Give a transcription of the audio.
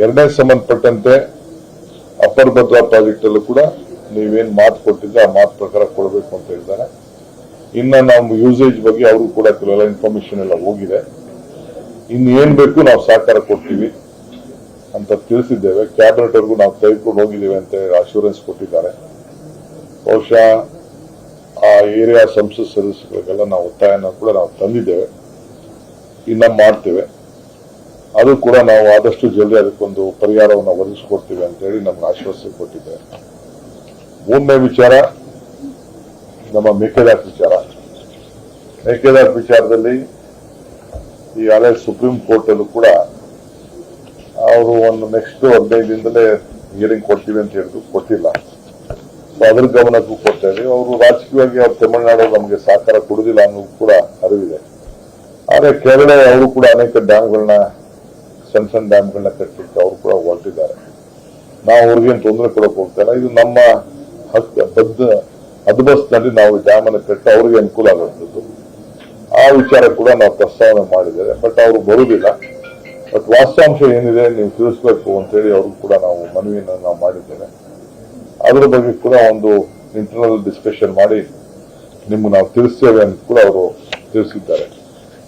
ಎರಡನೇ ಸಂಬಂಧಪಟ್ಟಂತೆ upper Bhadra project ಅಲ್ಲೂ ಕೂಡ ನೀವೇನ್ ಮಾತು ಕೊಟ್ಟಿದ್ರೆ ಆ ಮಾತು ಪ್ರಕಾರ ಕೊಡಬೇಕು ಅಂತ ಹೇಳಿದ್ದಾರೆ. ಇನ್ನ ನಾವು ಯೂಸೇಜ್ ಬಗ್ಗೆ ಅವರು ಕೂಡ ಕೆಲವೆಲ್ಲ ಇನ್ಫಾರ್ಮೇಶನ್ ಎಲ್ಲ ಹೋಗಿದೆ. ಇನ್ನು ಏನ್ ಬೇಕು ನಾವು ಸಹಕಾರ ಕೊಡ್ತೀವಿ ಅಂತ ತಿಳಿಸಿದ್ದೇವೆ. ಕ್ಯಾಬಿನೆಟ್ ವರ್ಗೂ ನಾವು ತೆಗೆದುಕೊಂಡು ಹೋಗಿದ್ದೇವೆ ಅಂತ ಅಶೂರೆನ್ಸ್ ಕೊಟ್ಟಿದ್ದಾರೆ. ಬಹುಶಃ ಆ ಏರಿಯಾ ಸಂಸತ್ ಸದಸ್ಯರಿಗೆಲ್ಲ ನಾವು ಒತ್ತಾಯನ ಕೂಡ ನಾವು ತಂದಿದ್ದೇವೆ. ಇನ್ನ ಮಾಡ್ತೇವೆ. ಅದು ಕೂಡ ನಾವು ಆದಷ್ಟು ಜಲ್ದಿ ಅದಕ್ಕೊಂದು ಪರಿಹಾರವನ್ನು ಒದಗಿಸಿಕೊಡ್ತೀವಿ ಅಂತ ಹೇಳಿ ನಮ್ಗೆ ಆಶ್ವಾಸನೆ ಕೊಟ್ಟಿದ್ದೇವೆ ಮೂರನೇ ವಿಚಾರ, ನಮ್ಮ ಮೇಕೆದಾಟು ವಿಚಾರ. ಮೇಕೆದಾಟು ವಿಚಾರದಲ್ಲಿ ಈಗಾಗಲೇ ಸುಪ್ರೀಂ ಕೋರ್ಟ್ ಅಲ್ಲೂ ಕೂಡ ಅವರು ಒಂದು ನೆಕ್ಸ್ಟ್ ಹದಿನೈದು ದಿನದಲ್ಲೇ ಹಿಯರಿಂಗ್ ಕೊಡ್ತೀವಿ ಅಂತ ಹೇಳಿದ್ರು, ಕೊಟ್ಟಿಲ್ಲ. ಸೊ ಅದ್ರ ಗಮನಕ್ಕೂ ಕೊಡ್ತಾ ಇದೀವಿ ಅವರು ರಾಜಕೀಯವಾಗಿ ಅವ್ರು ತಮಿಳುನಾಡು ನಮಗೆ ಸಹಕಾರ ಕೊಡುದಿಲ್ಲ ಅನ್ನೋದು ಕೂಡ ಅರಿವಿದೆ. ಆದರೆ ಕೇರಳ ಅವರು ಕೂಡ ಅನೇಕ ಡ್ಯಾಮ್ಗಳನ್ನ ಸಣ್ಣ ಸಣ್ಣ ಡ್ಯಾಮ್ಗಳನ್ನ ಕಟ್ಟಲಿಕ್ಕೆ ಅವರು ಕೂಡ ಹೊರಟಿದ್ದಾರೆ. ನಾವು ಅವ್ರಿಗೇನು ತೊಂದರೆ ಕೊಡಕ್ ಹೋಗ್ತಾ ಇಲ್ಲ. ಇದು ನಮ್ಮ ಹಕ್ಕ ಬದ್ಧ ಹದ್ಬಸ್ನಲ್ಲಿ ನಾವು ಡ್ಯಾಮ್ ಅನ್ನು ಕಟ್ಟಿ ಅವ್ರಿಗೆ ಅನುಕೂಲ ಆಗುವಂಥದ್ದು. ಆ ವಿಚಾರ ಕೂಡ ನಾವು ಪ್ರಸ್ತಾವನೆ ಮಾಡಿದ್ದೇವೆ. ಬಟ್ ಅವರು ಬರುವುದಿಲ್ಲ. ಬಟ್ ವಾಸ್ತಾಂಶ ಏನಿದೆ ನೀವು ತಿಳಿಸ್ಬೇಕು ಅಂತೇಳಿ ಅವ್ರಿಗೂ ಕೂಡ ನಾವು ಮನವಿಯನ್ನು ನಾವು ಮಾಡಿದ್ದೇವೆ. ಅದರ ಬಗ್ಗೆ ಕೂಡ ಒಂದು ಇಂಟರ್ನಲ್ ಡಿಸ್ಕಷನ್ ಮಾಡಿ ನಿಮ್ಗೆ ನಾವು ತಿಳಿಸ್ತೇವೆ ಅಂತ ಕೂಡ ಅವರು ತಿಳಿಸಿದ್ದಾರೆ.